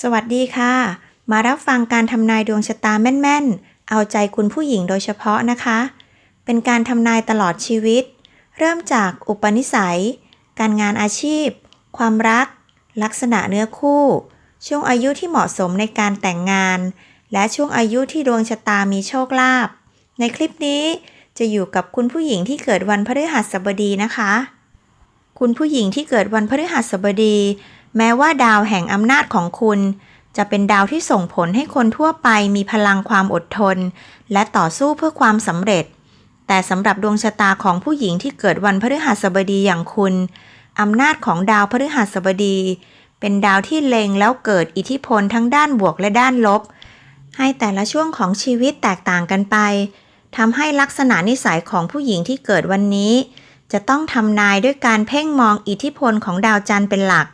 สวัสดีค่ะ มารับฟังการทำนายดวงชะตาแม่นๆ เอาใจคุณผู้หญิงโดยเฉพาะนะคะ เป็นการทำนายตลอดชีวิต เริ่มจากอุปนิสัย การงานอาชีพ ความรัก ลักษณะเนื้อคู่ ช่วงอายุที่เหมาะสมในการแต่งงาน และช่วงอายุที่ดวงชะตามีโชคลาภ ในคลิปนี้จะอยู่กับคุณผู้หญิงที่เกิดวันพฤหัสบดีนะคะ คุณผู้หญิงที่เกิดวันพฤหัสบดี แม้ว่าดาวแห่งอำนาจของคุณ จะเป็นดาวที่ส่งผลให้คนทั่วไปมีพลังความอดทน และต่อสู้เพื่อความสำเร็จ แต่สำหรับดวงชะตาของผู้หญิงที่เกิดวันพฤหัสบดีอย่างคุณอำนาจของดาวพฤหัสบดี เป็นดาวที่เล็งแล้วเกิดอิทธิพลทั้งด้านบวกและด้านลบ ให้แต่ละช่วงของชีวิตแตกต่างกันไปทำให้ลักษณะนิสัยของผู้หญิงที่เกิดวันนี้ จะต้องทำนายด้วยการเพ่งมองอิทธิพลของดาวจันทร์เป็นหลัก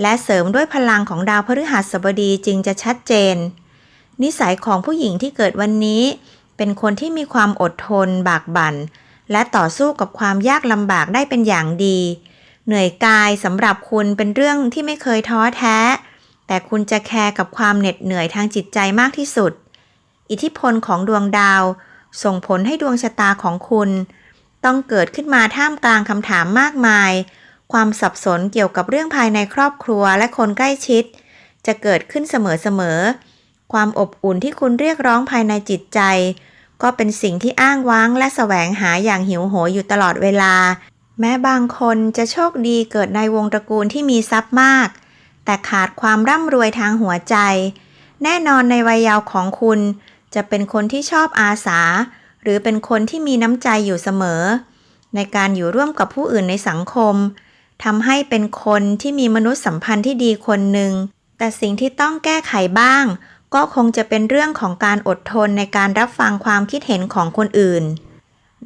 และเสริมด้วยพลังของดาวพฤหัสบดีจึงจะชัดเจน นิสัยของผู้หญิงที่เกิดวันนี้ เป็นคนที่มีความอดทน บากบั่น และต่อสู้กับความยากลำบากได้เป็นอย่างดี เหนื่อยกายสำหรับคุณเป็นเรื่องที่ไม่เคยท้อแท้ แต่คุณจะแคร์กับความเหน็ดเหนื่อยทางจิตใจมากที่สุด อิทธิพลของดวงดาว ส่งผลให้ดวงชะตาของคุณ ต้องเกิดขึ้นมาท่ามกลางคำถามมากมาย ความสับสนเกี่ยวกับเรื่องภายในครอบครัวและคนใกล้ชิด จะเกิดขึ้นเสมอๆ ความอบอุ่นที่คุณเรียกร้องภายในจิตใจ ก็เป็นสิ่งที่อ้างว้างและแสวงหาอย่างหิวโหยอยู่ตลอดเวลา แม้บางคนจะโชคดีเกิดในวงตระกูลที่มีทรัพย์มาก แต่ขาดความร่ำรวยทางหัวใจ แน่นอนในวัยเยาว์ของคุณ จะเป็นคนที่ชอบอาสา หรือเป็นคนที่มีน้ำใจอยู่เสมอ ในการอยู่ร่วมกับผู้อื่นในสังคม ทำให้เป็นคนที่มีมนุษยสัมพันธ์ที่ดีคนหนึ่ง แต่สิ่งที่ต้องแก้ไขบ้าง ก็คงจะเป็นเรื่องของการอดทนในการรับฟังความคิดเห็นของคนอื่น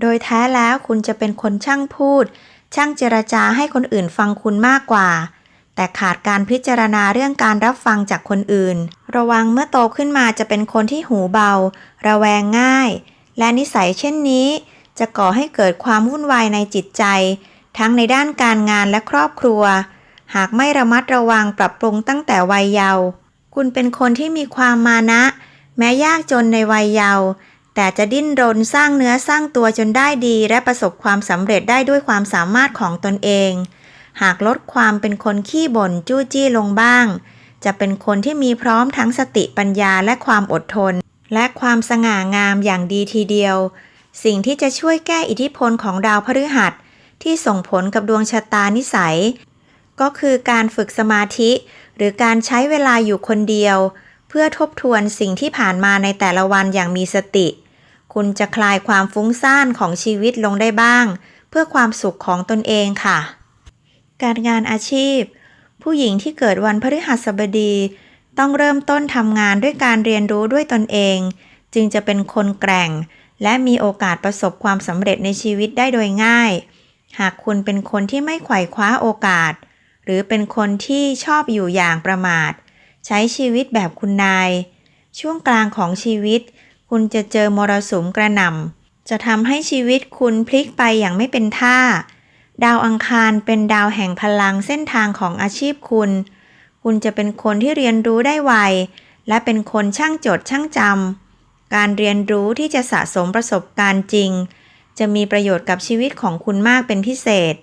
โดยแท้แล้วคุณจะเป็นคนช่างพูด ช่างเจรจาให้คนอื่นฟังคุณมากกว่า แต่ขาดการพิจารณาเรื่องการรับฟังจากคนอื่น ระวังเมื่อโตขึ้นมาจะเป็นคนที่หูเบา ระแวงง่าย และนิสัยเช่นนี้ จะก่อให้เกิดความวุ่นวายในจิตใจ ทั้งในด้านการงานและครอบครัว หากไม่ระมัดระวังปรับปรุงตั้งแต่วัยเยาว์คุณเป็นคนที่มีความมานะ แม้ยากจนในวัยเยาว์แต่จะดิ้นรนสร้างเนื้อสร้างตัวจนได้ดี และประสบความสำเร็จได้ด้วยความสามารถของตนเอง หากลดความเป็นคนขี้บ่นจู้จี้ลงบ้าง จะเป็นคนที่มีพร้อมทั้งสติปัญญาและความอดทน และความสง่างามอย่างดีทีเดียว สิ่งที่จะช่วยแก้อิทธิพลของดาวพฤหัส ที่ส่งผลกับดวงชะตานิสัย ก็คือการฝึกสมาธิ หรือการใช้เวลาอยู่คนเดียว เพื่อทบทวนสิ่งที่ผ่านมาในแต่ละวันอย่างมีสติ คุณจะคลายความฟุ้งซ่านของชีวิตลงได้บ้าง เพื่อความสุขของตนเองค่ะ การงานอาชีพ ผู้หญิงที่เกิดวันพฤหัสบดีต้องเริ่มต้นทำงานด้วยการเรียนรู้ด้วยตนเอง จึงจะเป็นคนแกร่ง และมีโอกาสประสบความสำเร็จในชีวิตได้โดยง่าย หากคุณเป็นคนที่ไม่ไขว่คว้าโอกาส หรือเป็นคนที่ชอบอยู่อย่างประมาท ใช้ชีวิตแบบคุณนาย ช่วงกลางของชีวิต คุณจะเจอมรสุมกระหน่ำจะทำให้ชีวิตคุณพลิกไปอย่างไม่เป็นท่า ดาวอังคารเป็นดาวแห่งพลังเส้นทางของอาชีพคุณ คุณจะเป็นคนที่เรียนรู้ได้ไว และเป็นคนช่างจดช่างจำการเรียนรู้ที่จะสะสมประสบการณ์จริง จะมีประโยชน์กับชีวิตของคุณมากเป็นพิเศษ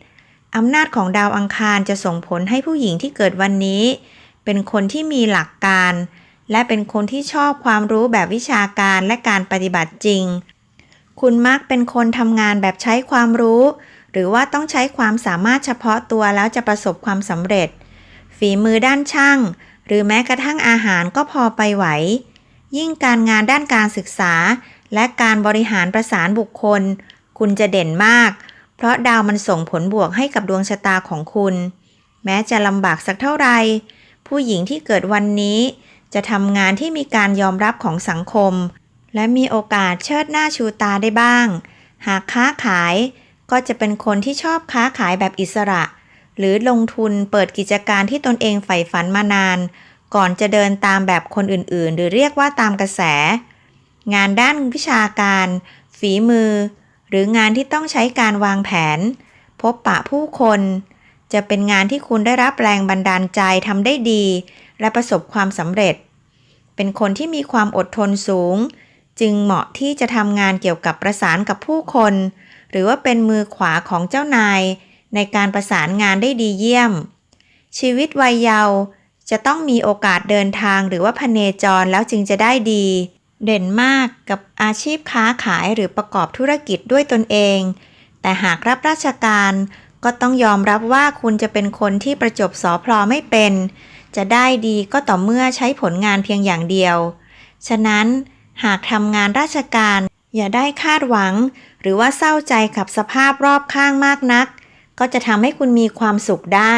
อำนาจของดาวอังคารจะส่งผลให้ผู้หญิงที่เกิดวันนี้ เป็นคนที่มีหลักการ และเป็นคนที่ชอบความรู้แบบวิชาการและการปฏิบัติจริง คุณมักเป็นคนทำงานแบบใช้ความรู้ หรือว่าต้องใช้ความสามารถเฉพาะตัวแล้วจะประสบความสำเร็จ ฝีมือด้านช่าง หรือแม้กระทั่งอาหารก็พอไปไหว ยิ่งการงานด้านการศึกษา และการบริหารประสานบุคคล คุณจะเด่นมาก เพราะดาวมันส่งผลบวกให้กับดวงชะตาของคุณ แม้จะลำบากสักเท่าไหร่ผู้หญิงที่เกิดวันนี้ จะทำงานที่มีการยอมรับของสังคม และมีโอกาสเชิดหน้าชูตาได้บ้าง หากค้าขายก็จะเป็นคนที่ชอบค้าขายแบบอิสระ หรือลงทุนเปิดกิจการที่ตนเองใฝ่ฝันมานาน ก่อนจะเดินตามแบบคนอื่นๆ หรือเรียกว่าตามกระแส งานด้านวิชาการ ฝีมือ หรืองานที่ต้องใช้การวางแผน พบปะผู้คน จะเป็นงานที่คุณได้รับแรงบันดาลใจทำได้ดี และประสบความสำเร็จ เป็นคนที่มีความอดทนสูง จึงเหมาะที่จะทำงานเกี่ยวกับประสานกับผู้คน หรือว่าเป็นมือขวาของเจ้านาย ในการประสานงานได้ดีเยี่ยม ชีวิตวัยเยาว์จะต้องมีโอกาสเดินทางหรือว่าพเนจรแล้วจึงจะได้ดี เด่นมากกับอาชีพค้าขายหรือประกอบธุรกิจด้วยตนเอง แต่หากรับราชการก็ต้องยอมรับว่าคุณจะเป็นคนที่ประจบสอพลอไม่เป็น จะได้ดีก็ต่อเมื่อใช้ผลงานเพียงอย่างเดียว ฉะนั้นหากทำงานราชการ อย่าได้คาดหวัง หรือว่าเศร้าใจกับสภาพรอบข้างมากนัก ก็จะทำให้คุณมีความสุขได้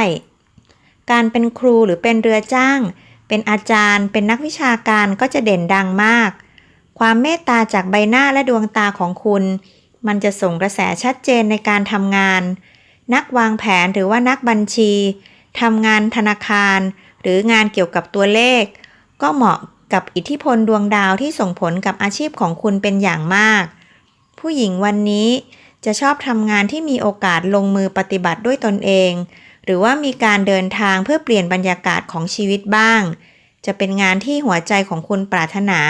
การเป็นครูหรือเป็นเรือจ้าง เป็นอาจารย์ เป็นนักวิชาการก็จะเด่นดังมาก ความเมตตาจากใบหน้าและดวงตาของคุณ มันจะส่งกระแสชัดเจนในการทำงาน นักวางแผนหรือว่านักบัญชีทำงานธนาคาร หรืองานเกี่ยวกับตัวเลข ก็เหมาะกับอิทธิพลดวงดาวที่ส่งผลกับอาชีพของคุณเป็นอย่างมาก ผู้หญิงวันนี้จะชอบทำงานที่มีโอกาสลงมือปฏิบัติด้วยตนเอง หรือว่ามีการเดินทางเพื่อเปลี่ยนบรรยากาศของชีวิตบ้าง จะเป็นงานที่หัวใจของคุณปรารถนา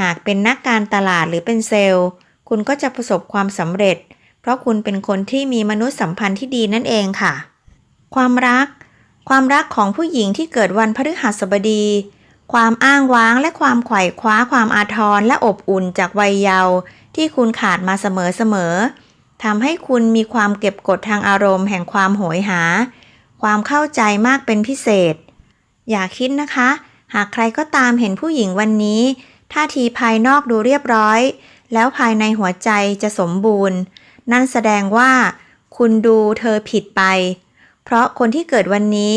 หากเป็นนักการตลาดหรือเป็นเซลล์ คุณก็จะประสบความสำเร็จ เพราะคุณเป็นคนที่มีมนุษยสัมพันธ์ที่ดีนั่นเองค่ะ ความรัก ความรักของผู้หญิงที่เกิดวันพฤหัสบดี ความอ้างว้างและความไขว่คว้าความอาทรและอบอุ่นจากวัยเยาว์ที่คุณขาดมาเสมอๆทำให้คุณมีความเก็บกดทางอารมณ์แห่งความโหยหา ความเข้าใจมากเป็นพิเศษ อย่าคิดนะคะ หากใครก็ตามเห็นผู้หญิงวันนี้ ท่าทีภายนอกดูเรียบร้อย แล้วภายในหัวใจจะสมบูรณ์ นั่นแสดงว่า คุณดูเธอผิดไป เพราะคนที่เกิดวันนี้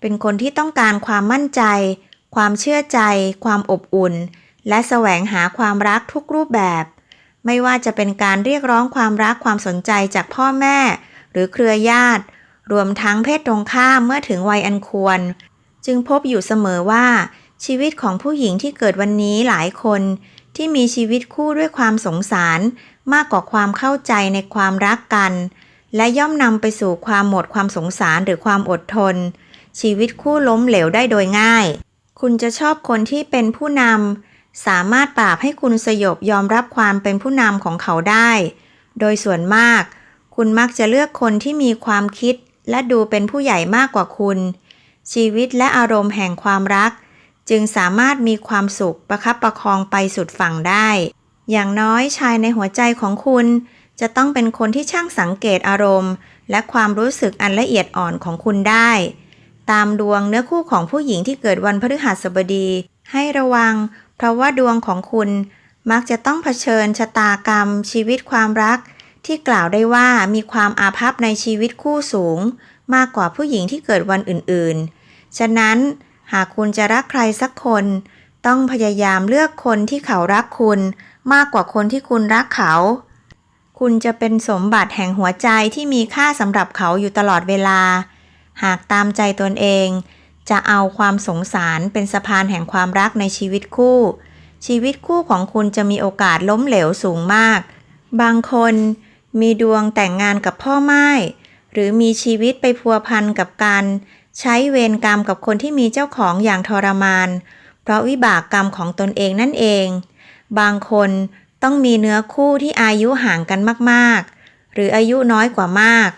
เป็นคนที่ต้องการความมั่นใจ ความเชื่อใจ ความอบอุ่น และแสวงหาความรักทุกรูปแบบ ไม่ว่าจะเป็นการเรียกร้องความรักความสนใจจากพ่อแม่ หรือเครือญาติ รวมทั้งเพศตรงข้ามเมื่อถึงวัยอันควร จึงพบอยู่เสมอว่า ชีวิตของผู้หญิงที่เกิดวันนี้หลายคนที่มีชีวิตคู่ด้วยความสงสารมากกว่าความเข้าใจในความรักกัน และย่อมนำไปสู่ความหมดความสงสารหรือความอดทน ชีวิตคู่ล้มเหลวได้โดยง่าย คุณจะชอบคนที่เป็นผู้นำสามารถปราบให้คุณสยบยอมรับความเป็นผู้นำของเขาได้ โดยส่วนมาก คุณมักจะเลือกคนที่มีความคิด และดูเป็นผู้ใหญ่มากกว่าคุณ ชีวิตและอารมณ์แห่งความรัก จึงสามารถมีความสุขประคับประคองไปสุดฝั่งได้ อย่างน้อยชายในหัวใจของคุณ จะต้องเป็นคนที่ช่างสังเกตอารมณ์ และความรู้สึกอันละเอียดอ่อนของคุณได้ ตามดวงเนื้อคู่ของผู้หญิงที่เกิดวันพฤหัสบดี ให้ระวัง เพราะว่าดวงของคุณมักจะต้องเผชิญชะตากรรม ชีวิตความรัก ที่กล่าวได้ว่ามีความอาภัพในชีวิตคู่สูง มากกว่าผู้หญิงที่เกิดวันอื่นๆ ฉะนั้น หากคุณจะรักใครสักคน ต้องพยายามเลือกคนที่เขารักคุณ มากกว่าคนที่คุณรักเขา คุณจะเป็นสมบัติแห่งหัวใจที่มีค่าสำหรับเขาอยู่ตลอดเวลา หากตามใจตนเอง จะเอาความสงสารเป็นสะพานแห่งความรักในชีวิตคู่ ชีวิตคู่ของคุณจะมีโอกาสล้มเหลวสูงมาก บางคนมีดวงแต่งงานกับพ่อไม้หรือมีชีวิตไปพัวพันกับการ ใช้เวรกรรมกับคนที่มีเจ้าของอย่างทรมาน เพราะวิบากกรรมของตนเองนั่นเอง บางคนต้องมีเนื้อคู่ที่อายุห่างกันมากๆ หรืออายุน้อยกว่ามาก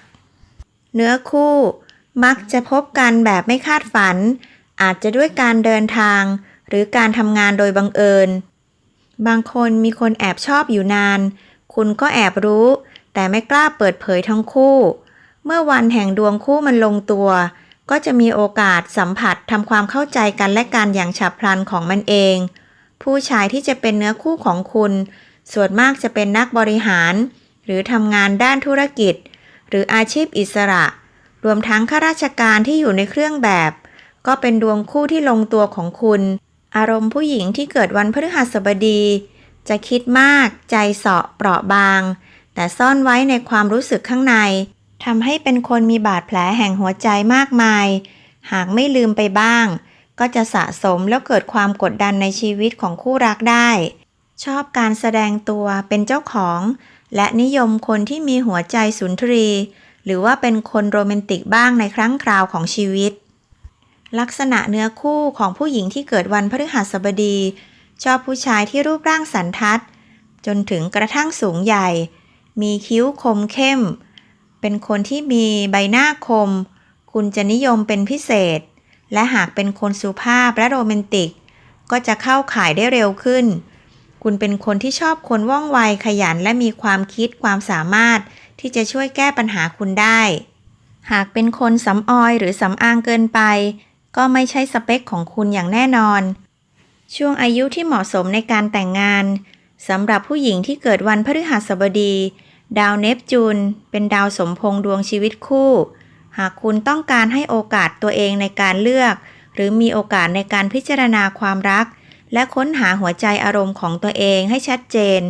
เนื้อคู่มักจะพบกันแบบไม่คาดฝัน อาจจะด้วยการเดินทาง หรือการทำงานโดยบังเอิญ บางคนมีคนแอบชอบอยู่นาน คุณก็แอบรู้ แต่ไม่กล้าเปิดเผยทั้งคู่ เมื่อวันแห่งดวงคู่มันลงตัว ก็จะมีโอกาสสัมผัสทำความเข้าใจกันและกันอย่างฉับพลันของมันเอง ผู้ชายที่จะเป็นเนื้อคู่ของคุณ ส่วนมากจะเป็นนักบริหาร หรือทำงานด้านธุรกิจ หรืออาชีพอิสระ รวมทั้งข้าราชการที่อยู่ในเครื่องแบบ ก็เป็นดวงคู่ที่ลงตัวของคุณ อารมณ์ผู้หญิงที่เกิดวันพฤหัสบดี จะคิดมาก ใจเสาะเปราะบาง แต่ซ่อนไว้ในความรู้สึกข้างใน ทำให้เป็นคนมีบาดแผลแห่งหัวใจมากมาย หากไม่ลืมไปบ้าง ก็จะสะสมแล้วเกิดความกดดันในชีวิตของคู่รักได้ ชอบการแสดงตัวเป็นเจ้าของ และนิยมคนที่มีหัวใจสุนทรี หรือว่าเป็นคนโรแมนติกบ้างในครั้งคราวของชีวิต ลักษณะเนื้อคู่ของผู้หญิงที่เกิดวันพฤหัสบดี ชอบผู้ชายที่รูปร่างสันทัด จนถึงกระทั่งสูงใหญ่ มีคิ้วคมเข้ม เป็นคนที่มีใบหน้าคม คุณจะนิยมเป็นพิเศษ และหากเป็นคนสุภาพและโรแมนติก ก็จะเข้าข่ายได้เร็วขึ้น คุณเป็นคนที่ชอบคนว่องไวขยันและมีความคิดความสามารถ ที่จะช่วยแก้ปัญหาคุณได้ หากเป็นคนสำออยหรือสำอางเกินไป ก็ไม่ใช่สเปคของคุณอย่างแน่นอน ช่วงอายุที่เหมาะสมในการแต่งงานสำหรับผู้หญิงที่เกิดวันพฤหัสบดี ดาวเนปจูนเป็นดาวสมพงษ์ดวงชีวิตคู่ หากคุณต้องการให้โอกาสตัวเองในการเลือก หรือมีโอกาสในการพิจารณาความรัก และค้นหาหัวใจอารมณ์ของตัวเองให้ชัดเจน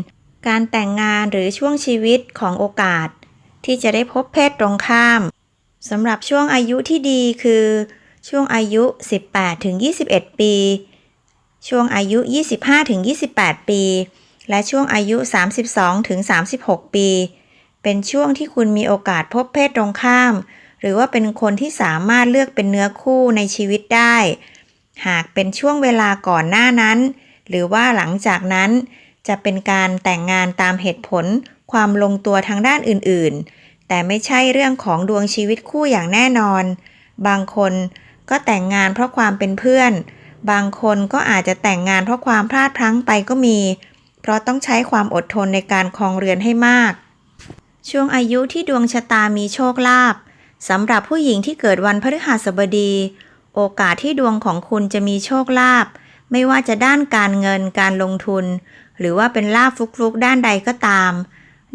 การแต่งงานหรือช่วงชีวิตของโอกาส ที่จะได้พบเพศตรงข้ามสำหรับช่วงอายุที่ดีคือ ช่วงอายุ 18ถึง21 ปี ช่วงอายุ 25ถึง28 ปี และช่วงอายุ 32ถึง36 ปี เป็นช่วงที่คุณมีโอกาสพบเพศตรงข้าม หรือว่าเป็นคนที่สามารถเลือกเป็นเนื้อคู่ในชีวิตได้ หากเป็นช่วงเวลาก่อนหน้านั้น หรือว่าหลังจากนั้น จะเป็นการแต่งงานตามเหตุผล ความลงตัวทางด้านอื่นๆ แต่ไม่ใช่เรื่องของดวงชีวิตคู่อย่างแน่นอน บางคนก็แต่งงานเพราะความเป็นเพื่อน บางคนก็อาจจะแต่งงานเพราะความพลาดพลั้งไปก็มี เพราะต้องใช้ความอดทนในการครองเรือนให้มาก ช่วงอายุที่ดวงชะตามีโชคลาภสำหรับผู้หญิงที่เกิดวันพฤหัสบดี โอกาสที่ดวงของคุณจะมีโชคลาภไม่ว่าจะด้านการเงินการลงทุน หรือว่าเป็นลาภฟลุกๆ ด้านใดก็ตาม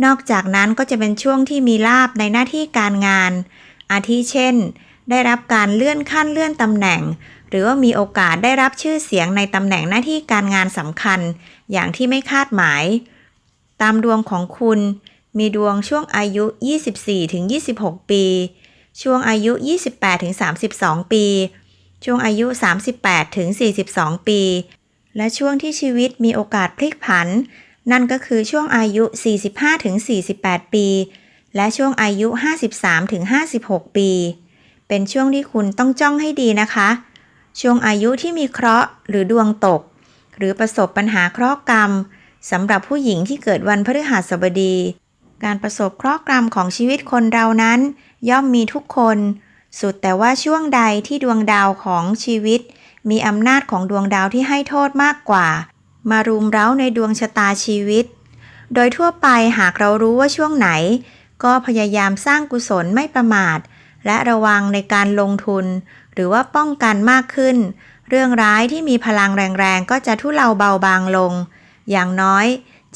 นอกจากนั้นก็จะเป็นช่วงที่มีลาภในหน้าที่การงาน อาทิเช่น ได้รับการเลื่อนขั้นเลื่อนตำแหน่ง หรือว่ามีโอกาสได้รับชื่อเสียงในตำแหน่งหน้าที่การงานสำคัญ อย่างที่ไม่คาดหมาย ตามดวงของคุณมีดวงช่วงอายุ 24-26 ปี ช่วงอายุ 28-32 ปี ช่วงอายุ 38-42 ปี และช่วงที่ชีวิตมีโอกาสพลิกผัน นั่นก็คือช่วงอายุ 45-48 ปี และช่วงอายุ 53-56 ปี เป็นช่วงที่คุณต้องจ้องให้ดีนะคะ ช่วงอายุที่มีเคราะห์หรือดวงตก หรือประสบปัญหาเคราะห์กรรมสำหรับผู้หญิงที่เกิดวันพฤหัสบดี การประสบเคราะห์กรรมของชีวิตคนเรานั้น ย่อมมีทุกคน สุดแต่ว่าช่วงใดที่ดวงดาวของชีวิต มีอำนาจของดวงดาวที่ให้โทษมากกว่า มารุมเร้าในดวงชะตาชีวิต โดยทั่วไปหากเรารู้ว่าช่วงไหน ก็พยายามสร้างกุศลไม่ประมาท และระวังในการลงทุน หรือว่าป้องกันมากขึ้น เรื่องร้ายที่มีพลังแรงๆ ก็จะทุเลาเบาบางลง อย่างน้อย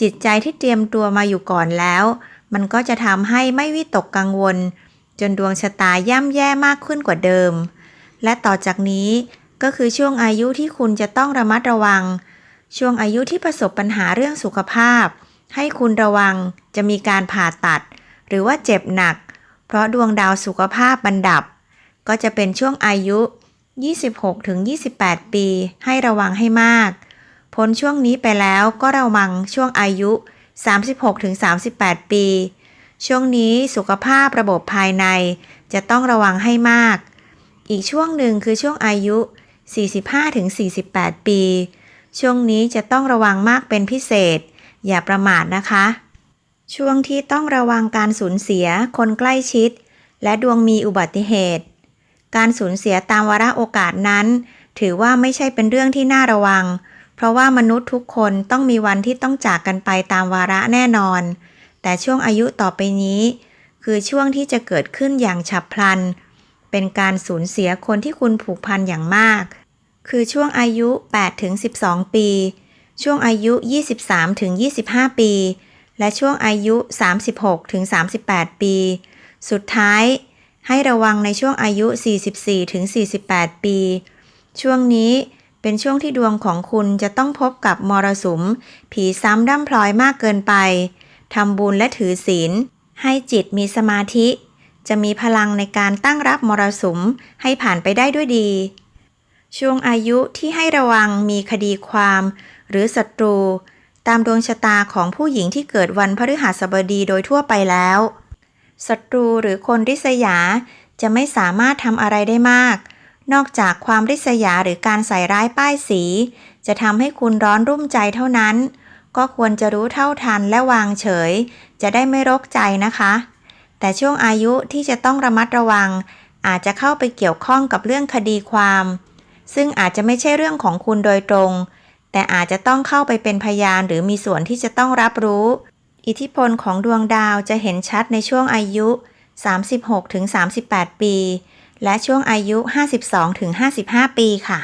จิตใจที่เตรียมตัวมาอยู่ก่อนแล้ว มันก็จะทำให้ไม่วิตกกังวล จนดวงชะตาย่ำแย่มากขึ้นกว่าเดิม และต่อจากนี้ก็คือช่วงอายุที่คุณจะต้องระมัดระวัง ช่วงอายุที่ประสบปัญหาเรื่องสุขภาพ ให้คุณระวังจะมีการผ่าตัด หรือว่าเจ็บหนัก เพราะดวงดาวสุขภาพบันดับ ก็จะเป็นช่วงอายุ 26-28 ปี ให้ระวังให้มาก พ้นช่วงนี้ไปแล้วก็ระวังช่วงอายุ 36-38 ปี ช่วงนี้สุขภาพระบบภายในจะต้องระวังให้มาก อีกช่วงหนึ่งคือช่วงอายุ 45-48 ปี ช่วงนี้จะต้องระวังมากเป็นพิเศษ อย่าประมาทนะคะ ช่วงที่ต้องระวังการสูญเสียคนใกล้ชิด และดวงมีอุบัติเหตุ การสูญเสียตามวาระโอกาสนั้น ถือว่าไม่ใช่เป็นเรื่องที่น่าระวัง เพราะว่ามนุษย์ทุกคนต้องมีวันที่ต้องจากกันไปตามวาระแน่นอน แต่ช่วงอายุต่อไปนี้ คือช่วงที่จะเกิดขึ้นอย่างฉับพลัน เป็นการสูญเสียคนที่คุณผูกพันอย่างมาก คือช่วงอายุ 8-12 ปี ช่วงอายุ 23-25 ปี และช่วงอายุ 36-38 ปี สุดท้าย ให้ระวังในช่วงอายุ 44-48 ปี ช่วงนี้เป็นช่วงที่ดวงของคุณจะต้องพบกับมรสุม ผีซ้ำด้ำพลอยมากเกินไป ทำบุญและถือศีล ให้จิตมีสมาธิ จะมีพลังในการตั้งรับมรสุมให้ผ่านไปได้ด้วยดี ช่วงอายุที่ให้ระวังมีคดีความ หรือศัตรู ตามดวงชะตาของผู้หญิงที่เกิดวันพฤหัสบดีโดยทั่วไปแล้ว ศัตรูหรือคนริษยา จะไม่สามารถทำอะไรได้มาก นอกจากความริษยาหรือการใส่ร้ายป้ายสี จะทำให้คุณร้อนรุ่มใจเท่านั้น ก็ควรจะรู้เท่าทันและวางเฉย จะได้ไม่รกใจนะคะ แต่ช่วงอายุที่จะต้องระมัดระวัง อาจจะเข้าไปเกี่ยวข้องกับเรื่องคดีความ ซึ่งอาจจะไม่ใช่เรื่องของคุณโดยตรง แต่อาจจะต้องเข้าไปเป็นพยานหรือมีส่วนที่จะต้องรับรู้ อิทธิพลของดวงดาวจะเห็นชัดในช่วงอายุ 36-38 ปี และช่วงอายุ 52-55 ปีค่ะ